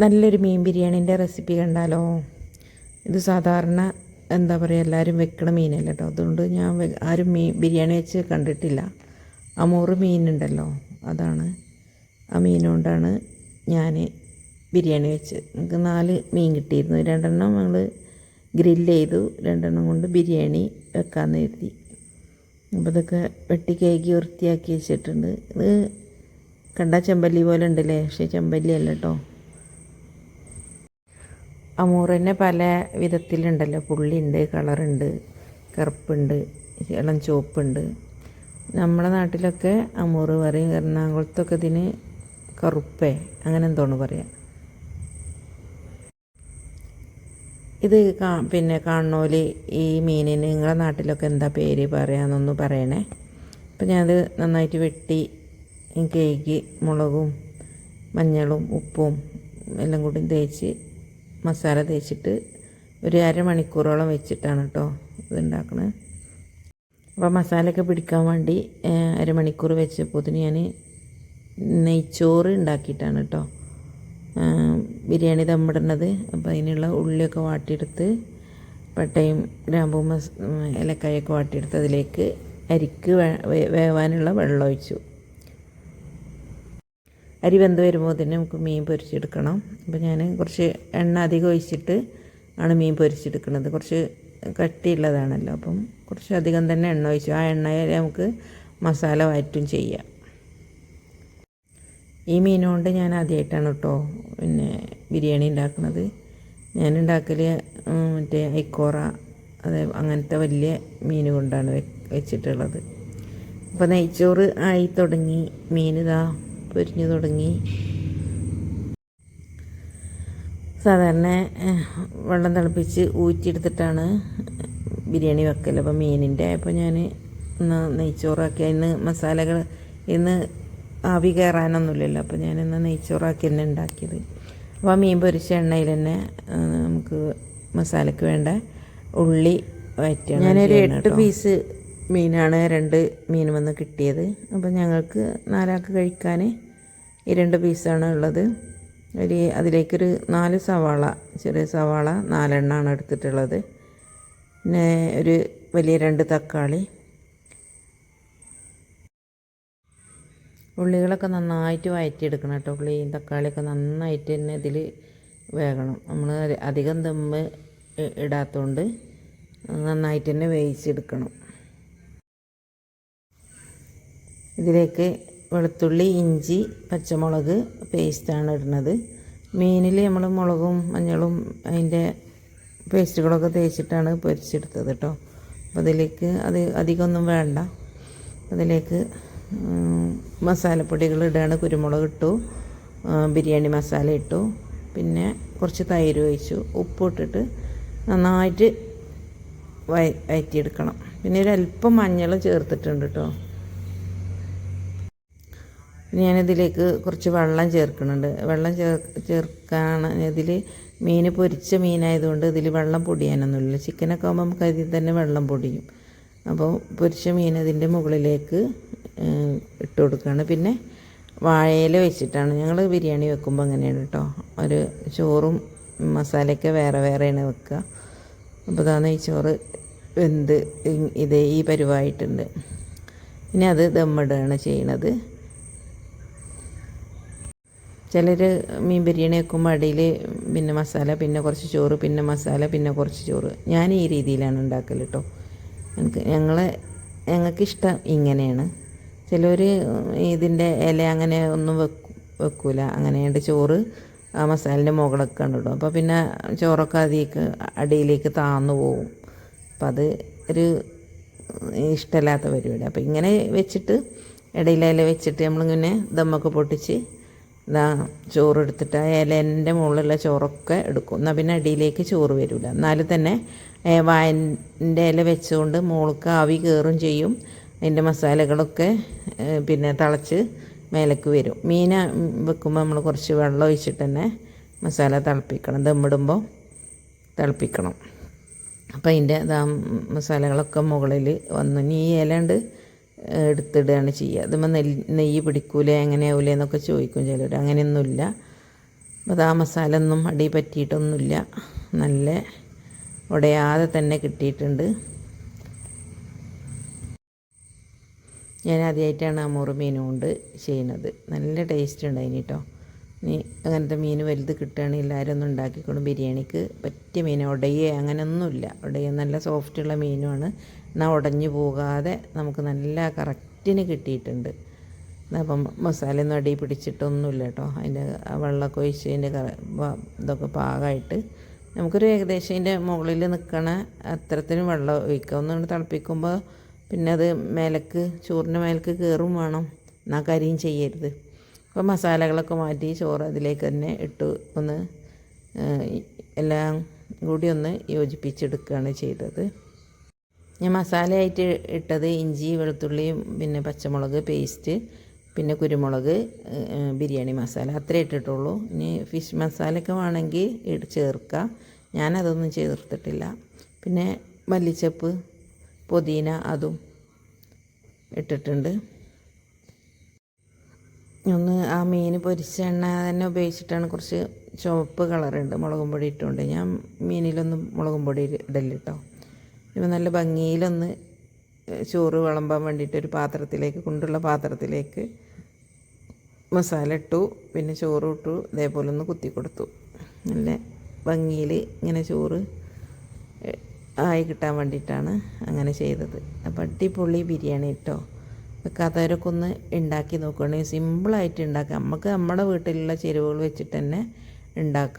നല്ലൊരു മീൻ ബിരിയാണീന്റെ റെസിപ്പി കണ്ടാലോ? ഇത് സാധാരണ എന്താ പറയുക എല്ലാവരും വെക്കണ മീനല്ല കേട്ടോ അതുകൊണ്ട് ഞാൻ ആരും മീൻ ബിരിയാണി വെച്ച് കണ്ടിട്ടില്ല. അമൂറ് മീനുണ്ടല്ലോ അതാണ്. ആ മീനുകൊണ്ടാണ് ഞാൻ ബിരിയാണി വെച്ച്. നമുക്ക് നാല് മീൻ കിട്ടിയിരുന്നു. രണ്ടെണ്ണം ഞങ്ങൾ ഗ്രില്ല് ചെയ്തു. രണ്ടെണ്ണം കൊണ്ട് ബിരിയാണി വെക്കാമെന്ന് കരുതി. അപ്പോൾ ഇതൊക്കെ വെട്ടി വൃത്തിയാക്കി വെച്ചിട്ടുണ്ട്. ഇത് കണ്ട ചെമ്പല്ലി പോലെ ഉണ്ടല്ലേ? പക്ഷേ ചെമ്പല്ലി അല്ല കേട്ടോ അമൂറ് തന്നെ പല വിധത്തിലുണ്ടല്ലോ. പുള്ളിയുണ്ട് കളറുണ്ട് കറുപ്പുണ്ട് ഇളം ചുവപ്പുണ്ട്. നമ്മുടെ നാട്ടിലൊക്കെ അമൂറ് പറയും എറണാകുളത്തൊക്കെ ഇതിന് കറുപ്പേ അങ്ങനെ എന്തോന്ന് പറയാം. ഇത് കാ പിന്നെ കാണോൽ ഈ മീനിന് നിങ്ങളുടെ നാട്ടിലൊക്കെ എന്താ പേര് പറയാമെന്നൊന്ന് പറയണേ. അപ്പം ഞാനത് നന്നായിട്ട് വെട്ടി കേക്ക് മുളകും മഞ്ഞളും ഉപ്പും എല്ലാം കൂടി തേച്ച് മസാല തേച്ചിട്ട് ഒരു അരമണിക്കൂറോളം വെച്ചിട്ടാണ് കേട്ടോ ഇത് ഉണ്ടാക്കണത് അപ്പോൾ മസാലയൊക്കെ പിടിക്കാൻ വേണ്ടി അരമണിക്കൂർ വെച്ചപ്പോത്തിന് ഞാൻ നെയ്ച്ചോറ് ഉണ്ടാക്കിയിട്ടാണ് കേട്ടോ ബിരിയാണി ദമ്മിടുന്നത് അപ്പോൾ അതിനുള്ള ഉള്ളിയൊക്കെ വാട്ടിയെടുത്ത് പട്ടയും ഗ്രാമ്പും മസ് ഏലക്കായൊക്കെ വാട്ടിയെടുത്ത് അതിലേക്ക് അരിക്ക് വേവാനുള്ള വെള്ളം ഒഴിച്ചു. അരി വെന്ത് വരുമ്പോൾ തന്നെ നമുക്ക് മീൻ പൊരിച്ചെടുക്കണം. അപ്പോൾ ഞാൻ കുറച്ച് എണ്ണ അധികം ഒഴിച്ചിട്ട് ആണ് മീൻ പൊരിച്ചെടുക്കുന്നത്. കുറച്ച് കട്ടിയുള്ളതാണല്ലോ. അപ്പം കുറച്ച് അധികം തന്നെ എണ്ണ ഒഴിച്ചു. ആ എണ്ണയിൽ നമുക്ക് മസാല വയറ്റും ചെയ്യാം. ഈ മീൻ കൊണ്ട് ഞാൻ ആദ്യമായിട്ടാണ് കേട്ടോ പിന്നെ ബിരിയാണി ഉണ്ടാക്കുന്നത്. ഞാൻ ഉണ്ടാക്കൽ മറ്റേ ഐക്കോറ അതെ അങ്ങനത്തെ വലിയ മീൻ കൊണ്ടാണ് വെച്ചിട്ടുള്ളത്. അപ്പോൾ നെയ്ച്ചോറ് ആയി തുടങ്ങി. മീൻ ഇതാ പൊരിഞ്ഞു തുടങ്ങി. സാധാരണ വെള്ളം തിളപ്പിച്ച് ഊറ്റിയെടുത്തിട്ടാണ് ബിരിയാണി വെക്കൽ അപ്പോൾ മീനിന്റെ അപ്പോൾ ഞാൻ ഇന്ന് നെയ്ച്ചോറാക്കി. ഇന്ന് മസാലകൾ ഇന്ന് ആവി കയറാനൊന്നുമില്ലല്ലോ. അപ്പോൾ ഞാൻ ഇന്ന് നെയ്ച്ചോറാക്കി തന്നെ ഉണ്ടാക്കിയത്. അപ്പോൾ ആ മീൻ പൊരിച്ച എണ്ണയിൽ തന്നെ നമുക്ക് മസാലയ്ക്ക് വേണ്ട ഉള്ളി വയറ്റാണ് ഞാനൊരു എട്ട് പീസ് മീനാണ് രണ്ട് മീൻ വന്ന് കിട്ടിയത്. അപ്പോൾ ഞങ്ങൾക്ക് നാലാൾക്ക് കഴിക്കാൻ ഈ രണ്ട് പീസാണ് ഉള്ളത്. ഒരു അതിലേക്കൊരു നാല് സവാള ചെറിയ സവാള നാലെണ്ണമാണ് എടുത്തിട്ടുള്ളത്. പിന്നെ ഒരു വലിയ രണ്ട് തക്കാളി. ഉള്ളികളൊക്കെ നന്നായിട്ട് വഴറ്റിയെടുക്കണം കേട്ടോ ഉള്ളിയും തക്കാളിയൊക്കെ നന്നായിട്ട് തന്നെ ഇതിൽ വേകണം. നമ്മൾ അധികം ദമ്മ് ഇടാത്തതുകൊണ്ട് നന്നായിട്ട് തന്നെ വേവിച്ചെടുക്കണം. ഇതിലേക്ക് വെളുത്തുള്ളി ഇഞ്ചി പച്ചമുളക് പേസ്റ്റാണ് ഇടുന്നത്. മീനിൽ നമ്മൾ മുളകും മഞ്ഞളും അതിന്റെ പേസ്റ്റുകളൊക്കെ തേച്ചിട്ടാണ് പൊരിച്ചെടുത്തത് കേട്ടോ അപ്പോൾ അതിലേക്ക് അത് അധികമൊന്നും വേണ്ട. അതിലേക്ക് മസാലപ്പൊടികൾ ഇടുകയാണ് കുരുമുളക് ഇട്ടു ബിരിയാണി മസാല ഇട്ടു. പിന്നെ കുറച്ച് തൈര് ഒഴിച്ചു. ഉപ്പ് ഇട്ടിട്ട് നന്നായിട്ട് വയ വയറ്റിയെടുക്കണം. പിന്നെ ഒരല്പം മഞ്ഞൾ ചേർത്തിട്ടുണ്ട് കേട്ടോ ഞാനിതിലേക്ക് കുറച്ച് വെള്ളം ചേർക്കുന്നുണ്ട്. വെള്ളം ചേർ ചേർക്കാണ് ഇതിൽ മീൻ പൊരിച്ച മീനായതുകൊണ്ട് ഇതിൽ വെള്ളം പൊടിയാനൊന്നുമില്ല. ചിക്കനൊക്കെ ആകുമ്പോൾ നമുക്ക് അതിൽ തന്നെ വെള്ളം പൊടിയും. അപ്പോൾ പൊരിച്ച മീൻ അതിന്റെ മുകളിലേക്ക് ഇട്ട് കൊടുക്കുകയാണ് പിന്നെ വാഴയില വെച്ചിട്ടാണ്. ഞങ്ങൾ ബിരിയാണി വെക്കുമ്പോൾ അങ്ങനെയാണ് കേട്ടോ ഒരു ചോറും മസാലയൊക്കെ വേറെ വേറെയാണ് വെക്കുക അപ്പോൾ ഈ ചോറ് വെന്ത് ഇത് ഈ പരുവായിട്ടുണ്ട്. ഇനി അത് ദമ്മിടുകയാണ് ചെയ്യണത്. ചിലർ മീൻ ബിരിയാണി വെക്കുമ്പോൾ അടിയിൽ പിന്നെ മസാല പിന്നെ കുറച്ച് ചോറ് പിന്നെ മസാല പിന്നെ കുറച്ച് ചോറ്. ഞാൻ ഈ രീതിയിലാണ് ഉണ്ടാക്കൽ കേട്ടോ എനിക്ക് ഞങ്ങൾ ഞങ്ങൾക്കിഷ്ടം ഇങ്ങനെയാണ്. ചിലർ ഇതിന്റെ ഇല അങ്ങനെ ഒന്നും വെക്കും വെക്കൂല. അങ്ങനെയുണ്ട് ചോറ് ആ മസാലിന്റെ മുകളൊക്കെ കണ്ടിടും അപ്പോൾ പിന്നെ ചോറൊക്കെ അതിലേക്ക് അടിയിലേക്ക് താന്നു പോവും. അപ്പം അത് ഒരു ഇഷ്ടമില്ലാത്ത പരിപാടി. അപ്പോൾ ഇങ്ങനെ വെച്ചിട്ട് ഇടയിലെ വെച്ചിട്ട് നമ്മളിങ്ങനെ ദമ്മൊക്കെ പൊട്ടിച്ച് ഇതാ ചോറെടുത്തിട്ട് ആ ഇലേന്റെ മുകളിലുള്ള ചോറൊക്കെ എടുക്കും. എന്നാൽ പിന്നെ അടിയിലേക്ക് ചോറ് വരില്ല എന്നാലും തന്നെ വായന്റെ ഇല വെച്ചുകൊണ്ട് മുകൾക്ക് ആവി കയറും ചെയ്യും. അതിന്റെ മസാലകളൊക്കെ പിന്നെ തിളച്ച് മേലേക്ക് വരും. മീൻ വെക്കുമ്പോൾ നമ്മൾ കുറച്ച് വെള്ളം ഒഴിച്ചിട്ട് തന്നെ മസാല തിളപ്പിക്കണം. ദമ്മിടുമ്പോൾ തിളപ്പിക്കണം. അപ്പോൾ അതിന്റെ മസാലകളൊക്കെ മുകളിൽ വന്നു. ഇനി ഈ ഇലണ്ട് എടുത്തിടുകയാണ് ചെയ്യുക. അതുമ്പോൾ നെല്ല് നെയ്യ് പിടിക്കൂലേ എങ്ങനെയാവൂലേ എന്നൊക്കെ ചോദിക്കും ചിലർ. അങ്ങനെയൊന്നുമില്ല. അപ്പോൾ ആ മസാല ഒന്നും അടി പറ്റിയിട്ടൊന്നുമില്ല. നല്ല ഉടയാതെ തന്നെ കിട്ടിയിട്ടുണ്ട്. ഞാൻ ആദ്യമായിട്ടാണ് ആ മീൻ കൊണ്ട് ചെയ്യുന്നത്. നല്ല ടേസ്റ്റ് ഉണ്ടായിന് കേട്ടോ. ഇനി അങ്ങനത്തെ മീൻ വലുത് കിട്ടുകയാണെങ്കിൽ എല്ലാവരും ഒന്ന് ഉണ്ടാക്കിക്കോളും. ബിരിയാണിക്ക് പറ്റിയ മീൻ ഉടയെ അങ്ങനെയൊന്നുമില്ല. ഉടയ നല്ല സോഫ്റ്റുള്ള മീനുമാണ്. എന്നാൽ ഉടഞ്ഞു പോകാതെ നമുക്ക് നല്ല കറക്റ്റിന് കിട്ടിയിട്ടുണ്ട്. അപ്പം മസാലയൊന്നും അടി പിടിച്ചിട്ടൊന്നുമില്ല കേട്ടോ. അതിന്റെ വെള്ളമൊക്കെ ഒഴിച്ചതിന്റെ കറ ഇതൊക്കെ പാകമായിട്ട് നമുക്കൊരു ഏകദേശം അതിന്റെ മുകളിൽ നിൽക്കണ അത്രത്തിനും വെള്ളം ഒഴിക്കുക. ഒന്നുകൊണ്ട് തിളപ്പിക്കുമ്പോൾ പിന്നെ അത് മേലക്ക് ചോറിന്റെ മേലക്ക് കയറും വേണം. എന്നാൽ കരിയും ചെയ്യരുത്. അപ്പോൾ മസാലകളൊക്കെ മാറ്റി ചോറ് അതിലേക്ക് തന്നെ ഇട്ട് ഒന്ന് എല്ലാം കൂടി ഒന്ന് യോജിപ്പിച്ചെടുക്കുകയാണ് ചെയ്തത്. ഞാൻ മസാലയായിട്ട് ഇട്ടത് ഇഞ്ചി വെളുത്തുള്ളിയും പിന്നെ പച്ചമുളക് പേസ്റ്റ് പിന്നെ കുരുമുളക് ബിരിയാണി മസാല. അത്രേ ഇട്ടിട്ടുള്ളൂ. ഇനി ഫിഷ് മസാലയൊക്കെ വേണമെങ്കിൽ ഇട് ചേർക്കാം. ഞാനതൊന്നും ചേർത്തിട്ടില്ല. പിന്നെ മല്ലിച്ചപ്പ് പുതിന അതും ഇട്ടിട്ടുണ്ട്. ഒന്ന് ആ മീൻ പൊരിച്ച എണ്ണ തന്നെ ഉപയോഗിച്ചിട്ടാണ് കുറച്ച് ചുവപ്പ് കളറുണ്ട്. മുളകും പൊടി ഇട്ടുകൊണ്ട്. ഞാൻ മീനിലൊന്നും മുളകും പൊടി ഇടൽ കേട്ടോ ഇപ്പം നല്ല ഭംഗിയിലൊന്ന് ചോറ് വിളമ്പാൻ വേണ്ടിയിട്ട് ഒരു പാത്രത്തിലേക്ക് കൊണ്ടുള്ള പാത്രത്തിലേക്ക് മസാല ഇട്ടു. പിന്നെ ചോറ് ഇട്ടു. ഇതേപോലെ ഒന്ന് കുത്തി കൊടുത്തു. നല്ല ഭംഗിയിൽ ഇങ്ങനെ ചോറ് ആയി കിട്ടാൻ വേണ്ടിയിട്ടാണ് അങ്ങനെ ചെയ്തത്. അപ്പോൾ അടിപൊളി ബിരിയാണി കേട്ടോ വെക്കാത്തവരൊക്കെ ഒന്ന് ഉണ്ടാക്കി നോക്കുകയാണെങ്കിൽ സിമ്പിളായിട്ട് ഉണ്ടാക്കാം നമുക്ക് നമ്മുടെ വീട്ടിലുള്ള ചേരുവകൾ വെച്ചിട്ട് തന്നെ ഉണ്ടാക്കാം